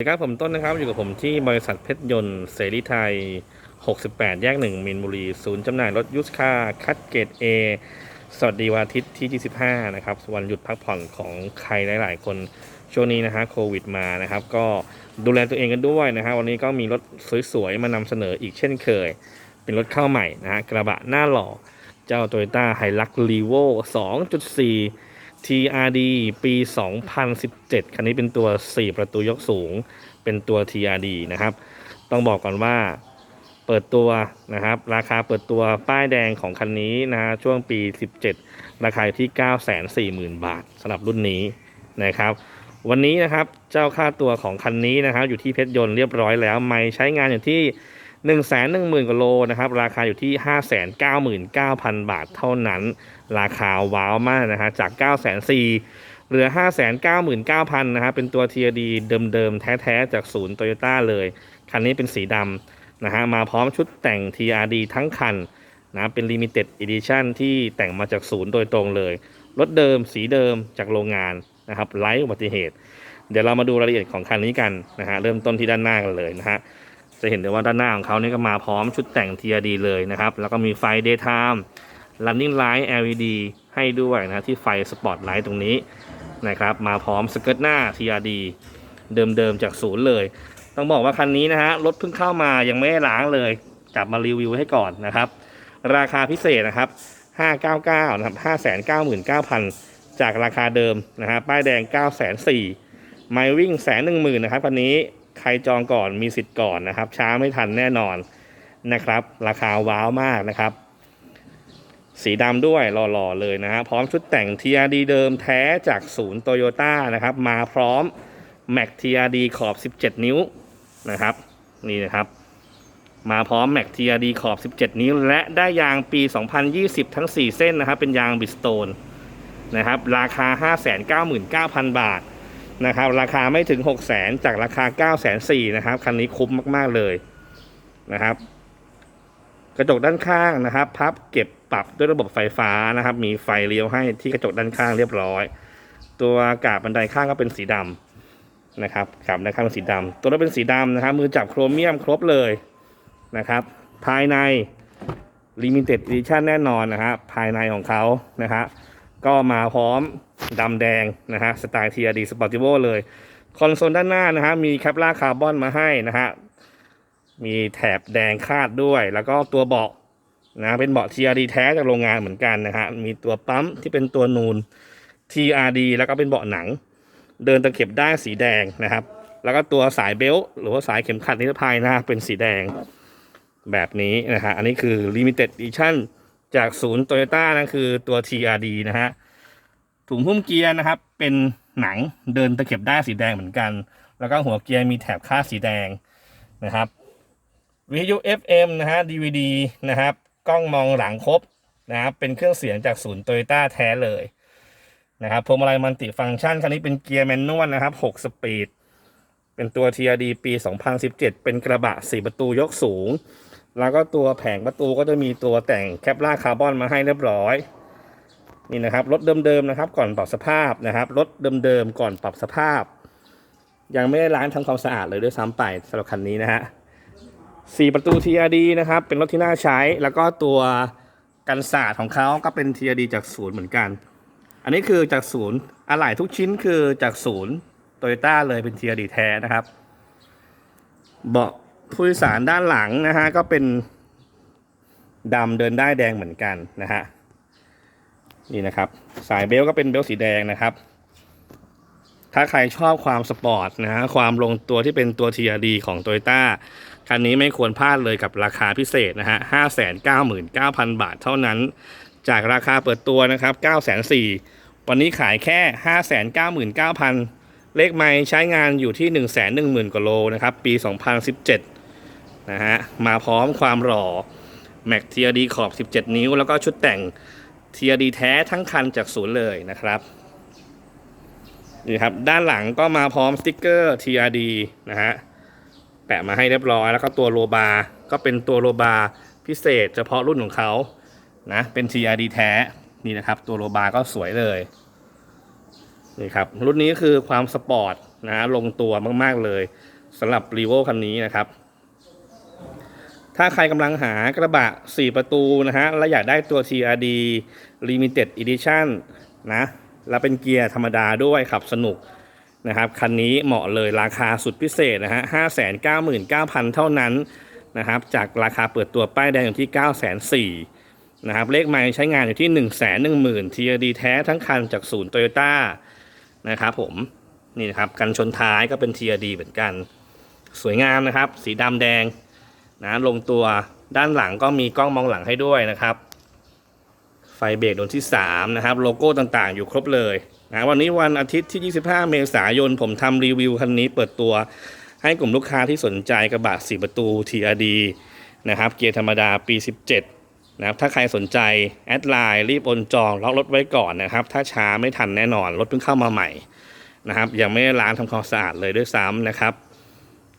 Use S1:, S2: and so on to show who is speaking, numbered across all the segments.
S1: สวัสดีครับผมต้นนะครับอยู่กับผมที่บริษัทเพชรยนต์เสรีไทย 68 แยก 1 มินบุรี ศูนย์จำหน่ายรถยุสค่าคัดเกรด A สวัสดีวันอาทิตย์ที่ 25 นะครับ วันหยุดพักผ่อนของใครหลาย ๆ คนช่วงนี้นะฮะโควิดมานะครับ ก็ดูแลตัวเองกันด้วยนะฮะวันนี้ก็มีรถสวย ๆ มานำเสนออีกเช่นเคย เป็นรถเข้าใหม่นะฮะกระบะหน้าหล่อ เจ้า Toyota Hilux Revo 2.4 TRD ปี 2017 คันนี้เป็นตัว 4 ประตูยกสูง เป็นตัว TRD นะครับ ต้องบอกก่อนว่าเปิดตัวนะครับ ราคาเปิดตัวป้ายแดงของคันนี้นะช่วงปี 17 ราคาอยู่ที่ 940,000 บาทสำหรับรุ่นนี้นะครับ วันนี้นะครับเจ้าค่าตัวของคันนี้นะครับ อยู่ที่เพชรยนต์เรียบร้อยแล้ว ไม่ใช้งานอยู่ที่ 1 1 0 0 0 0กว่าโลนะครับราคาอยู่ที่ 599,000 บาทเท่านั้น ราคาว้าวมากนะฮะจาก 9 4 0 0 0เหลือ 599,000นะฮะเป็นตัว TRD เดิมๆ แท้ๆ จากศูนย์โตโยต้าเลย คันนี้เป็นสีดำนะฮะมาพร้อมชุดแต่ง TRD ทั้งคันนะเป็น Limited Edition ที่แต่งมาจากศูนย์โดยตรงเลย รถเดิมสีเดิมจากโรงงานนะครับไร้อุบัติเหตุ เดี๋ยวเรามาดูรายละเอียดของคันนี้กันนะฮะเริ่มต้นที่ด้านหน้ากันเลยนะฮะ จะเห็นได้ว่าด้านหน้าของเขาเนี่ยก็มาพร้อมชุดแต่ง TRD เลยนะครับ แล้วก็มีไฟ Daytime Running Light LED ให้ด้วยนะที่ไฟ Spot Light ตรงนี้นะครับ มาพร้อมสเกิร์ตหน้า TRD เดิมๆจากศูนย์เลย ต้องบอกว่าคันนี้นะฮะรถเพิ่งเข้ามายังไม่ได้ล้างเลยจับมารีวิวให้ก่อนนะครับ ราคาพิเศษนะครับ 599นะครับ599,000 จากราคาเดิมนะฮะป้ายแดง 904,000ไมล์วิ่งแสนหนึ่งหมื่นนะครับคันนี้ ใครจองก่อนมีสิทธิ์ก่อนนะครับ ช้าไม่ทันแน่นอนนะครับ ราคาว้าวมากนะครับ สีดำด้วยหล่อๆเลยนะฮะพร้อมชุดแต่ง TRD เดิมแท้จากศูนย์โตโยต้านะครับ มาพร้อม Mac TRD ขอบ 17 นิ้วนะครับ นี่นะครับ มาพร้อม Mac TRD ขอบ 17 นิ้ว และได้ยางปี 2020 ทั้ง 4 เส้นนะครับ เป็นยางบิสโตนนะครับ ราคา 599,000 บาท นะครับราคาไม่ถึง 6 0 0 0 0 0จากราคา 9 4 0 0 0นะครับคันนี้คุ้มมากๆเลยนะครับ กระจกด้านข้างนะครับ พับเก็บปรับด้วยระบบไฟฟ้านะครับ มีไฟเลี้ยวให้ที่กระจกด้านข้างเรียบร้อย ตัวกาบบันไดข้างก็เป็นสีดำนะครับกาบบันไดข้างเป็นสีดำตัวรถเป็นสีดำนะครับ มือจับโครเมียมครบเลยนะครับ ภายใน Limited Edition แน่นอนนะครับภายในของเขานะฮะ ก็มาพร้อมดำแดงนะฮะสไตล์ TRD Sportivo เลยคอนโซลด้านหน้านะฮะมีแคปลาคาร์บอนมาให้นะฮะมีแถบแดงคาดด้วย แล้วก็ตัวเบาะนะเป็นเบาะ TRD แท้จากโรงงานเหมือนกันนะฮะมีตัวปั๊มที่เป็นตัวนูน TRD แล้วก็เป็นเบาะหนัง เดินตะเข็บได้สีแดงนะครับ แล้วก็ตัวสายเบลต์หรือว่าสายเข็มขัดนิรภัยนะฮะเป็นสีแดงแบบนี้นะฮะอันนี้คือ Limited Edition จากศูนย์โตโยต้านะคือตัว TRD นะฮะถุงหุ้มเกียร์นะครับ เป็นหนังเดินตะเข็บได้สีแดงเหมือนกัน แล้วก็หัวเกียร์มีแถบค่าสีแดงนะครับวิทยุ FM นะฮะ DVD นะครับ กล้องมองหลังครบนะครับ เป็นเครื่องเสียงจากศูนย์โตโยต้าแท้เลยนะครับพวงมาลัยมัลติฟังก์ชัน คันนี้เป็นเกียร์แมนนวลนะครับ 6 สปีด เป็นตัว TRD ปี 2017 เป็นกระบะ 4 ประตูยกสูง แล้วก็ตัวแผงประตูก็จะมีตัวแต่งแคปลาคาร์บอนมาให้เรียบร้อยนี่นะครับรถเดิมๆนะครับ ก่อนปรับสภาพนะครับรถเดิมๆก่อนปรับสภาพ ยังไม่ได้ล้างทำความสะอาดเลยด้วยซ้ำไปสำหรับคันนี้นะฮะสี่ประตู TRD นะครับ เป็นรถที่น่าใช้ แล้วก็ตัวกันศาสตร์ของเขาก็เป็น TRD จากศูนย์เหมือนกัน อันนี้คือจากศูนย์อะไหล่ทุกชิ้นคือจากศูนย์โตโยต้าเลยเป็น TRD แท้นะครับ เบาะ ผู้โดยสารด้านหลังนะฮะก็เป็นดำเดินได้แดงเหมือนกันนะฮะนี่นะครับ สายเบลต์ก็เป็นเบลต์สีแดงนะครับ ถ้าใครชอบความสปอร์ตนะฮะความลงตัวที่เป็นตัว TRD ของ Toyota คันนี้ไม่ควรพลาดเลยกับราคาพิเศษนะฮะ 599,000 บาทเท่านั้น จากราคาเปิดตัวนะครับ 904 วันนี้ขายแค่ 599,000 เลขไม้ใช้งานอยู่ที่ 110,000 กว่าโลนะครับ ปี 2017 นะฮะมาพร้อมความหล่อ Mac TRD ขอบ 17 นิ้ว แล้วก็ชุดแต่ง TRD แท้ทั้งคันจากศูนย์เลยนะครับนี่ครับด้านหลังก็มาพร้อมสติกเกอร์ TRD นะฮะแปะมาให้เรียบร้อย แล้วก็ตัวโลบาร์ก็เป็นตัวโลบาร์พิเศษ เฉพาะรุ่นของเขานะเป็น TRD แท้นี่นะครับ ตัวโลบาร์ก็สวยเลยนี่ครับรุ่นนี้คือความสปอร์ตนะลงตัวมาก ๆ เลยสำหรับรีโวคันนี้นะครับ ถ้าใครกำลังหากระบะ 4 ประตูนะฮะ และอยากได้ตัว TRD Limited Edition นะ แล้วเป็นเกียร์ธรรมดาด้วยขับสนุกนะครับ คันนี้เหมาะเลยราคาสุดพิเศษนะฮะ 599,000 เท่านั้นนะครับ จากราคาเปิดตัวป้ายแดงอยู่ที่ 904,000นะครับ เลขไม้ใช้งานอยู่ที่ 110,000 TRD แท้ทั้งคันจากศูนย์โตโยต้านะครับผม นี่นะครับ กันชนท้ายก็เป็น TRD เหมือนกัน สวยงามนะครับ สีดำแดง นะลงตัวด้านหลังก็มีกล้องมองหลังให้ด้วยนะครับ ไฟเบรกดวงที่ 3 นะครับ โลโก้ต่างๆ อยู่ครบเลยนะวันนี้วันอาทิตย์ที่ 25 เมษายน ผมทำรีวิวคันนี้เปิดตัวให้กลุ่มลูกค้าที่สนใจกระบะ4ประตู TRD นะครับ เกียร์ธรรมดาปี 17 นะครับ ถ้าใครสนใจ แอดไลน์รีบโอนจองล็อกรถไว้ก่อนนะครับ ถ้าช้าไม่ทันแน่นอน รถเพิ่งเข้ามาใหม่นะครับ ยังไม่ได้ล้างทำความสะอาดเลยด้วยซ้ำนะครับ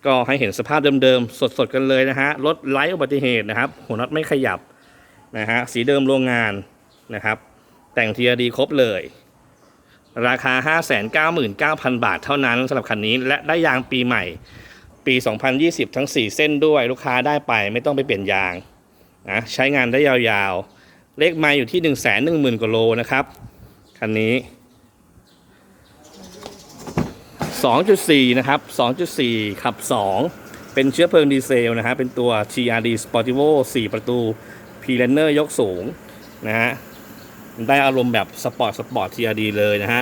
S1: ก็ให้เห็นสภาพเดิมๆ สดๆ กันเลยนะฮะ รถไร้อุบัติเหตุนะครับ หัวน็อตไม่ขยับนะฮะ สีเดิมโรงงานนะครับ แต่งทีดีครบเลย ราคา 599,000 บาทเท่านั้นสำหรับคันนี้ และได้ยางปีใหม่ ปี 2020 ทั้ง 4 เส้นด้วยลูกค้าได้ไปไม่ต้องไปเปลี่ยนยางนะใช้งานได้ยาวๆ เลขไมาอยู่ที่ 110,000กว่าโลนะครับ คันนี้ 2.4 นะครับ 2.4 ขับ 2 เป็นเชื้อเพลิงดีเซลนะฮะ เป็นตัว TRD Sportivo 4 ประตู p l a n n e r ยกสูงนะฮะได้อารมณ์แบบสปอร์ตสปอร์ต TRD เลยนะฮะ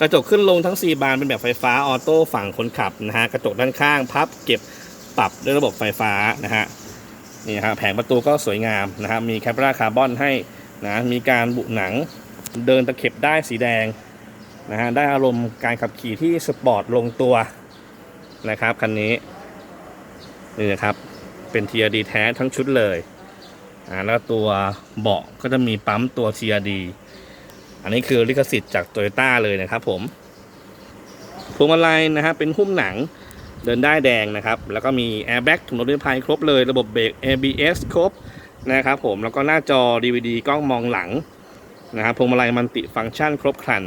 S1: กระจกขึ้นลงทั้ง 4 บานเป็นแบบไฟฟ้าออโต้ฝั่งคนขับนะฮะ กระจกด้านข้างพับเก็บปรับด้วยระบบไฟฟ้านะฮะ นี่ฮะแผงประตูก็สวยงามนะครับมีแคปราคาร์บอนให้นะ มีการบุหนังเดินตะเข็บได้สีแดง นะฮะได้อารมณ์การขับขี่ที่สปอร์ตลงตัวนะครับคันนี้นี่นะครับเป็น TRD แท้ทั้งชุดเลยอ่าแล้วตัวเบาะก็จะมีปั๊มตัว TRD อันนี้คือลิขสิทธิ์จาก t o y ยต้เลยนะครับผมพวงมาลัยนะครับเป็นหุ้มหนังเดินได้แดงนะครับ แล้วก็มีแอร์แบ็กถุงลมนิรภัยครบเลยระบบเบรก ABS ครบนะครับผมแล้วก็หน้าจอ DVD กล้องมองหลังนะครับพวงมาลัยมันติฟังก์ชันครบครัน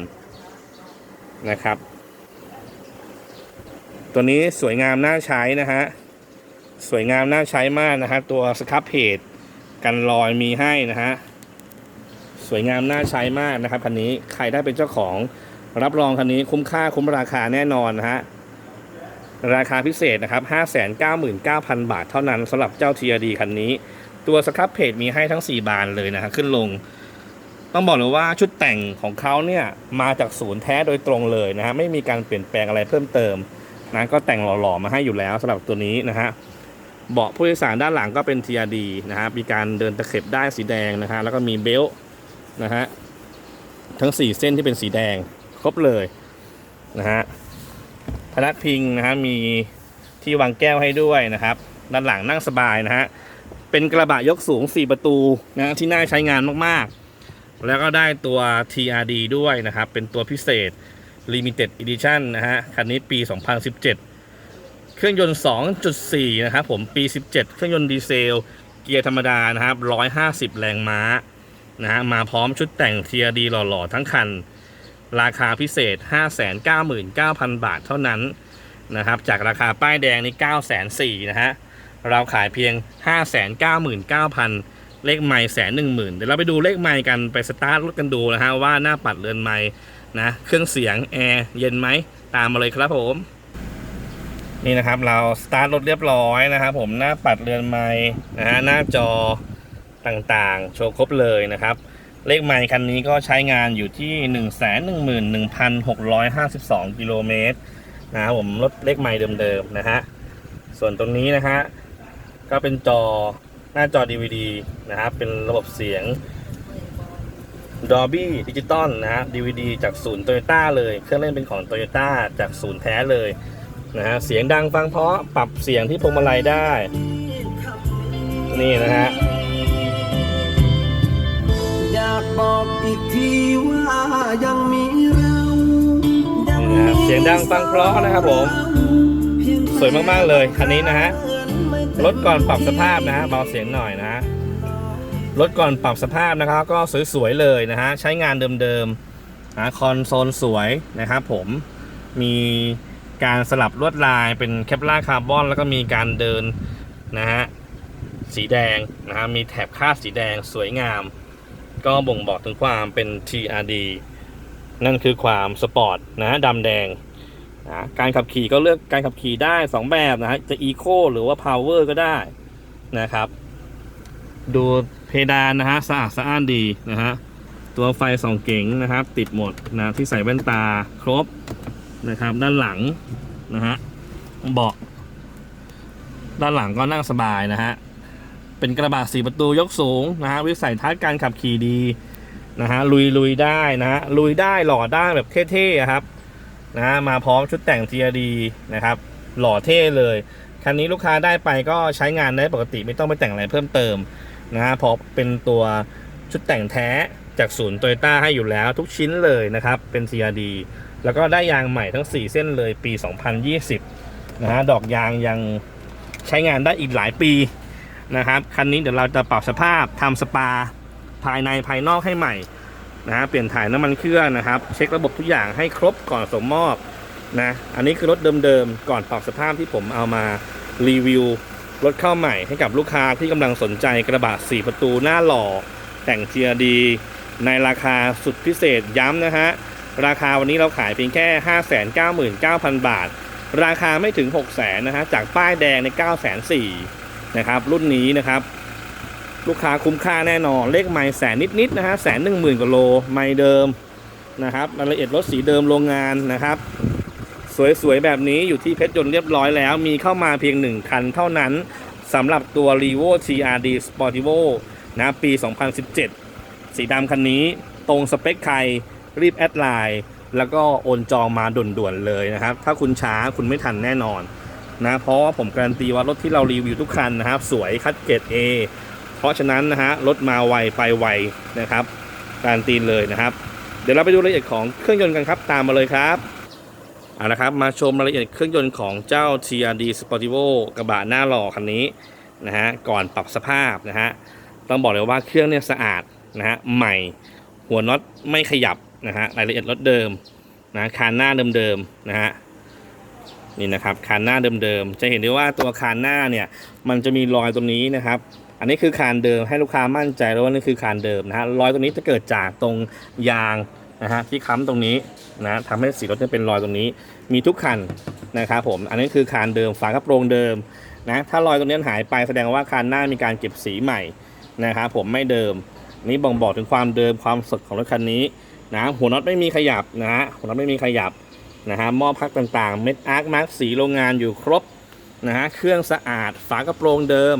S1: นะครับ ตัวนี้สวยงามน่าใช้นะฮะ สวยงามน่าใช้มากนะฮะ ตัวสครับเพจกันรอยมีให้นะฮะ สวยงามน่าใช้มากนะครับคันนี้ใครได้เป็นเจ้าของรับรองคันนี้คุ้มค่าคุ้มราคาแน่นอนนะฮะราคาพิเศษนะครับ 599,000 บาทเท่านั้นสำหรับเจ้า TRD คันนี้ ตัวสครับเพจมีให้ทั้ง 4 บานเลยนะฮะขึ้นลง ต้องบอกเลยว่าชุดแต่งของเขาเนี่ยมาจากศูนย์แท้โดยตรงเลยนะฮะไม่มีการเปลี่ยนแปลงอะไรเพิ่มเติมนะก็แต่งหล่อๆมาให้อยู่แล้วสำหรับตัวนี้นะฮะเบาะผู้โดยสารด้านหลังก็เป็น TRD นะฮะมีการเดินตะเข็บได้สีแดงนะฮะแล้วก็มีเบลต์นะฮะทั้ง 4 เส้นที่เป็นสีแดงครบเลยนะฮะพนักพิงนะฮะมีที่วางแก้วให้ด้วยนะครับ ด้านหลังนั่งสบายนะฮะเป็นกระบะยกสูง 4 ประตูนะที่น่าใช้งานมากๆ แล้วก็ได้ตัว TRD ด้วยนะครับ เป็นตัวพิเศษ Limited Edition นะฮะ คันนี้ปี 2017 เครื่องยนต์ 2.4 นะครับผม ปี 17 เครื่องยนต์ดีเซล เกียร์ธรรมดานะครับ 150 แรงม้า นะฮะ มาพร้อมชุดแต่ง TRD หล่อ ๆ ทั้งคัน ราคาพิเศษ 599,000 บาทเท่านั้นนะครับ จากราคาป้ายแดงนี่904,000นะฮะ เราขายเพียง 599,000 เลขไม้แสนหนึ่งหมื่นเดี๋ยวเราไปดูเลขไม้กันไปสตาร์ทรถกันดูนะฮะว่าหน้าปัดเรือนไม้นะเครื่องเสียงแอร์เย็นไหมตามมาเลยครับผม นี่นะครับเราสตาร์ทรถเรียบร้อยนะครับผมหน้าปัดเรือนไม้นะฮะหน้าจอต่างๆ โชว์ครบเลยนะครับ เลขไม้คันนี้ก็ใช้งานอยู่ที่ 1 1 1 6 5 2 กิโลเมตรนะครับผมรถเลขไม้เดิมๆนะฮะส่วนตรงนี้นะฮะก็เป็นจอ น้าจอ DVD นะครับ เป็นระบบเสียง Dolby Digital นะฮะ DVD จากศูนย์โตโยต้าเลย เครื่องเล่นเป็นของโตโยต้าจากศูนย์แท้เลยนะฮะเสียงดังฟังเพราะปรับเสียงที่พวงมาลัยได้ นี่นะฮะ
S2: อยากบอกอีกทีว่ายังมีเรายัง
S1: นี่นะฮะเสียงดังฟังเพราะนะครับผม สวยมาก ๆ เลยคันนี้นะฮะ รถก่อนปรับสภาพนะฮะเบาเสียงหน่อยนะฮะรถก่อนปรับสภาพนะครับ ก็สวยๆเลยนะฮะใช้งานเดิมๆนะคอนโซลสวยนะครับผมมีการสลับลวดลายเป็นแคปลาคาร์บอน แล้วก็มีการเดินนะฮะสีแดงนะฮะมีแถบคาดสีแดงสวยงาม ก็บ่งบอกถึงความเป็น TRD นั่นคือความสปอร์ตนะฮะดำแดง นะการขับขี่ก็เลือกการขับขี่ได้ 2 แบบนะฮะจะ Eco หรือว่า Power ก็ได้นะครับ ดูเพดานนะฮะสะอาดสะอ้านดีนะฮะตัวไฟสองเก๋งนะครับ ติดหมดนะที่ใส่แว่นตาครบนะครับ ด้านหลังนะฮะเบาะด้านหลังก็นั่งสบายนะฮะเป็นกระบะสีประตูยกสูงนะฮะวิสัยทัศน์การขับขี่ดีนะฮะลุยลุยได้นะฮะลุยได้หล่อได้แบบเท่ๆครับ นะมาพร้อมชุดแต่ง TRD นะครับหล่อเท่เลย คันนี้ลูกค้าได้ไปก็ใช้งานได้ปกติไม่ต้องไปแต่งอะไรเพิ่มเติมนะฮะเพราะเป็นตัวชุดแต่งแท้จากศูนย์โตโยต้าให้อยู่แล้วทุกชิ้นเลยนะครับเป็น CRD แล้วก็ได้ยางใหม่ทั้ง 4 เส้นเลยปี 2020นะฮะดอกยางยังใช้งานได้อีกหลายปีนะครับคันนี้เดี๋ยวเราจะปรับสภาพทำสปาภายในภายนอกให้ใหม่ นะฮะเปลี่ยนถ่ายน้ำมันเครื่องนะครับ เช็คระบบทุกอย่างให้ครบก่อนส่งมอบนะอันนี้คือรถเดิมๆก่อนปรับสภาพที่ผมเอามารีวิวรถเข้าใหม่ให้กับลูกค้าที่กำลังสนใจกระบะ 4 ประตูหน้าหล่อ แต่งเทียดี ในราคาสุดพิเศษย้ำนะฮะ ราคาวันนี้เราขายเพียงแค่ 599,000 บาท ราคาไม่ถึง 6 0 0 0 0นะฮะ จากป้ายแดงใน904,000นะครับ รุ่นนี้นะครับ ลูกค้าคุ้มค่าแน่นอน เลขไมล์แสนนิดๆนะฮะแสนหนึ่งหมื่นกว่าโลไมล์เดิมนะครับรายละเอียดรถสีเดิมโรงงานนะครับ สวยๆแบบนี้อยู่ที่เพชรยนต์เรียบร้อยแล้ว มีเข้ามาเพียง 1 คันเท่านั้นสำหรับตัว r e v o TRD Sportivo นะปี 2017 สีดำคันนี้ตรงสเปคใครรีบแอดไลน์แล้วก็โอนจองมาด่วนๆเลยนะครับ ถ้าคุณช้าคุณไม่ทันแน่นอนนะเพราะว่าผมการันตีว่ารถที่เรารีวิวทุกคันนะครับ สวยคัดเกรด A เพราะฉะนั้นนะฮะรถมาไวไปไวนะครับ การตีนเลยนะครับ เดี๋ยวเราไปดูรายละเอียดของเครื่องยนต์กันครับตามมาเลยครับเอาละครับมาชมรายละเอียดเครื่องยนต์ของเจ้า TRD Sportivo กระบะหน้าหล่อคันนี้นะฮะก่อนปรับสภาพนะฮะต้องบอกเลยว่าเครื่องเนี่ยสะอาดนะฮะใหม่หัวน็อตไม่ขยับนะฮะรายละเอียดรถเดิมนะคานหน้าเดิมๆนะฮะนี่นะครับคานหน้าเดิมๆจะเห็นได้ว่าตัวคานหน้าเนี่ยมันจะมีรอยตรงนี้นะครับ อันนี้คือคานเดิมให้ลูกค้ามั่นใจแล้วว่านี่คือคานเดิมนะฮะรอยตรงนี้จะเกิดจากตรงยางนะฮะที่ค้ำตรงนี้นะทำให้สีรถเนี่ยเป็นรอยตรงนี้ มีทุกคันนะครับผมอันนี้คือคานเดิมฝากระโปรงเดิมนะถ้ารอยตรงนี้หายไปแสดงว่าคานหน้ามีการเก็บสีใหม่นะครับผมไม่เดิมนี่บ่งบอกถึงความเดิมความสดของรถคันนี้นะหัวน็อตไม่มีขยับนะฮะหัวน็อตไม่มีขยับนะฮะหม้อพักต่างๆ เม็ดอาร์คมาร์กสีโรงงานอยู่ครบนะฮะเครื่องสะอาดฝากระโปรงเดิม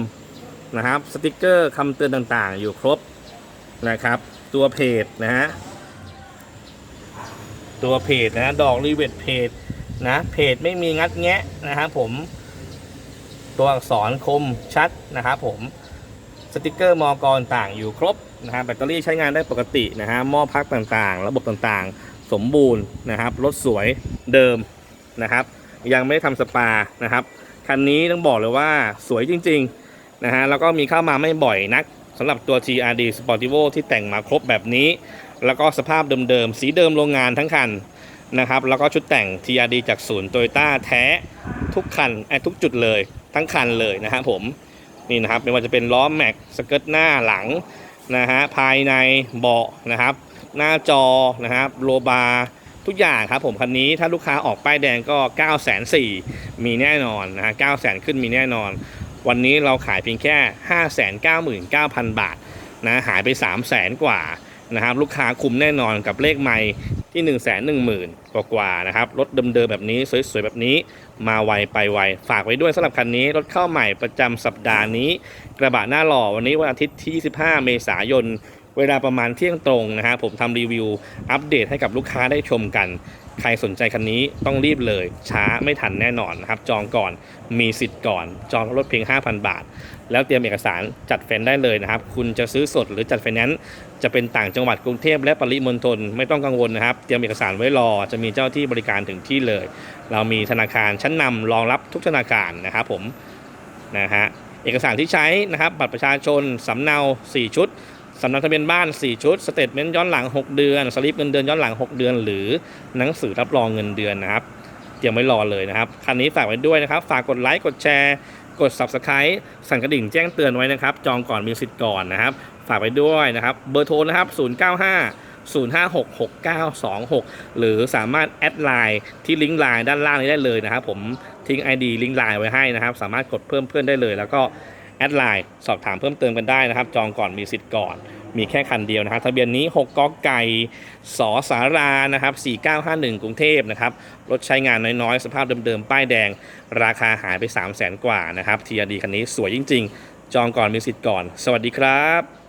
S1: นะครับสติกเกอร์คำเตือนต่างๆ อยู่ครบนะครับ ตัวเพจนะฮะตัวเพจนะดอกรีเวทเพจนะเพจไม่มีงัดแงะนะครับผม ตัวอักษรคมชัดนะครับผมสติกเกอร์มอกรต่างอยู่ครบนะฮะแบตเตอรี่ใช้งานได้ปกตินะฮะหม้อพักต่างๆ ระบบต่างๆ สมบูรณ์นะครับรถสวยเดิมนะครับ ยังไม่ได้ทำสปานะครับคันนี้ต้องบอกเลยว่าสวยจริง ๆ นะฮะแล้วก็มีเข้ามาไม่บ่อยนักสำหรับตัว TRD Sportivo ที่แต่งมาครบแบบนี้ แล้วก็สภาพเดิมๆ สีเดิมโรงงานทั้งคันนะครับ แล้วก็ชุดแต่ง TRD จากศูนย์โตโยต้าแท้ทุกคันไอ้ทุกจุดเลยทั้งคันเลยนะฮะผมนี่นะครับไม่ว่าจะเป็นล้อแม็กสเกิร์ตหน้าหลังนะฮะภายในเบาะนะครับ หน้าจอนะครับโลบาร์ทุกอย่างครับผมคันนี้ถ้าลูกค้าออกป้ายแดงก็ 9 4 0 0 0มีแน่นอนนะฮะ9 0 0 0 0 ขึ้นมีแน่นอน วันนี้เราขายเพียงแค่ 599,000 บาทนะหายไป 3 0 0 0 0 0กว่านะครับลูกค้าคุ้มแน่นอนกับเลขไม่ที่ 1 1 0 0 0 0กว่ากว่าๆนะครับรถเดิมๆแบบนี้สวยๆ แบบนี้มาไวไปไว ฝากไว้ด้วยสำหรับคันนี้ รถเข้าใหม่ประจำสัปดาห์นี้ กระบะหน้าหล่อวันนี้วันอาทิตย์ที่ 25 เมษายน เวลาประมาณเที่ยงตรงนะฮะผมทำรีวิวอัปเดตให้กับลูกค้าได้ชมกัน ใครสนใจคันนี้ต้องรีบเลย ช้าไม่ทันแน่นอนนะครับ จองก่อนมีสิทธิ์ก่อน จองรถเพียง 5,000 บาท แล้วเตรียมเอกสารจัดแฟนได้เลยนะครับ คุณจะซื้อสดหรือจัดไฟแนนซ์จะเป็นต่างจังหวัดกรุงเทพและปริมณฑลไม่ต้องกังวลนะครับ เตรียมเอกสารไว้รอจะมีเจ้าที่บริการถึงที่เลย เรามีธนาคารชั้นนำรองรับทุกธนาคารนะครับผมนะฮะเอกสารที่ใช้นะครับ บัตรประชาชนสำเนา 4 ชุด สำเนาทะเบียนบ้าน 4 ชุด สเตทเมนต์ย้อนหลัง 6 เดือน สลิปเงินเดือนย้อนหลัง 6 เดือน หรือหนังสือรับรองเงินเดือนนะครับเตรียมไว้รอเลยนะครับคันนี้ฝากไว้ด้วยนะครับ ฝากกดไลค์ กดแชร์ กด subscribe สั่นกระดิ่งแจ้งเตือนไว้นะครับ จองก่อนมีสิทธิ์ก่อนนะครับ ฝากไว้ด้วยนะครับ เบอร์โทรนะครับ 095 0566926 หรือสามารถแอดไลน์ที่ลิงก์ไลน์ด้านล่างนี้ได้เลยนะครับ ผมทิ้ง ID ลิงก์ไลน์ไว้ให้นะครับ สามารถกดเพิ่มเพื่อนได้เลย แล้วก็ แอดไลน์สอบถามเพิ่มเติมกันได้นะครับ จองก่อนมีสิทธิ์ก่อน มีแค่คันเดียวนะครับ ทะเบียนนี้ 6กอไก่สอสารานะครับ 4951 กรุงเทพนะครับ รถใช้งานน้อยๆ สภาพเดิมๆ ป้ายแดง ราคาหายไป 3 0 0แสนกว่านะครับทีดีคันนี้สวยจริง ๆ จองก่อนมีสิทธิ์ก่อน สวัสดีครับ